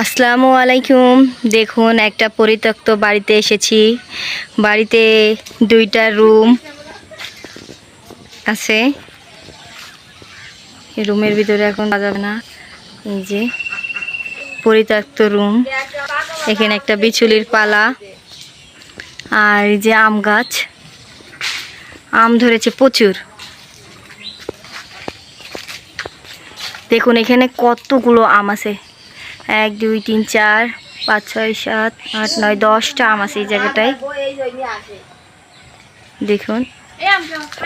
আসসালামু আলাইকুম। দেখুন, একটা পরিত্যক্ত বাড়িতে এসেছি। বাড়িতে দুইটা রুম আছে। রুমের ভিতরে এখন যাবে না। এই যে পরিত্যক্ত রুম। এখানে একটা বিচুলির পালা আর এই যে আম গাছ। আম ধরেছে প্রচুর। দেখুন, এখানে কতগুলো আম আছে। এক, দুই, তিন, চার, পাঁচ, ছয়, সাত, আট, নয়, দশটা আম আছে এই জায়গাটায়। দেখুন,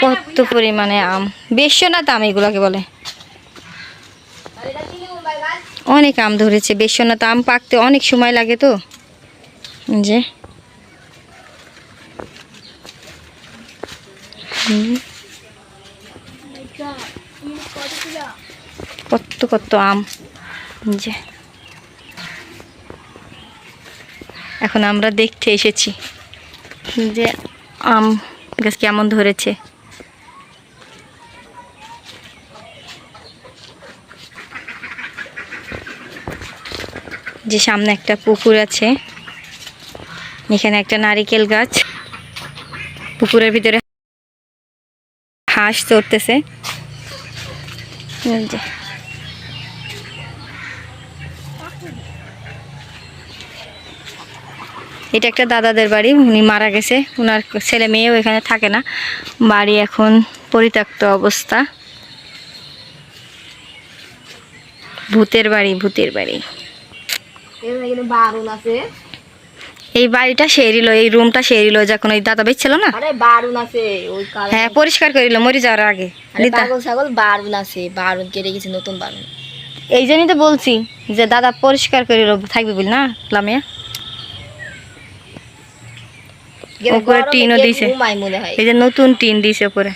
কত পরিমাণে আম। বেশনাথ আম এগুলোকে বলে। অনেক আম ধরেছে বেশনাথ আম পাকতে অনেক সময় লাগে তো। যে। কত কত আম। যে। এখন আমরা দেখতে এসেছি যে আম গাছ কেমন ধরেছে। যে সামনে একটা পুকুর আছে, এখানে একটা নারিকেল গাছ। পুকুরের ভিতরে হাঁস চড়তেছে এই যে এটা একটা দাদাদের বাড়ি উনি মারা গেছে। ওনার ছেলে মেয়েও এখানে থাকে না। বাড়ি এখন পরিত্যক্ত অবস্থা। ভূতের বাড়ি ভূতের বাড়ি। এই বাড়িটা সেরিল এই রুমটা সেরিল যখন ওই দাদা বেচছিল না? বারুন আছে হ্যাঁ পরিষ্কার করিল মরে যাওয়ার আগে। আরে ছাগল বারুন আছে বারুন কেটে গেছে নতুন বারুন। এই জন্যই তো বলছি যে দাদা পরিষ্কার করিল থাকবে বল না লামিয়া? ওপরে টিন টিনও দিছে। এই যে নতুন টিন দিছে উপরে।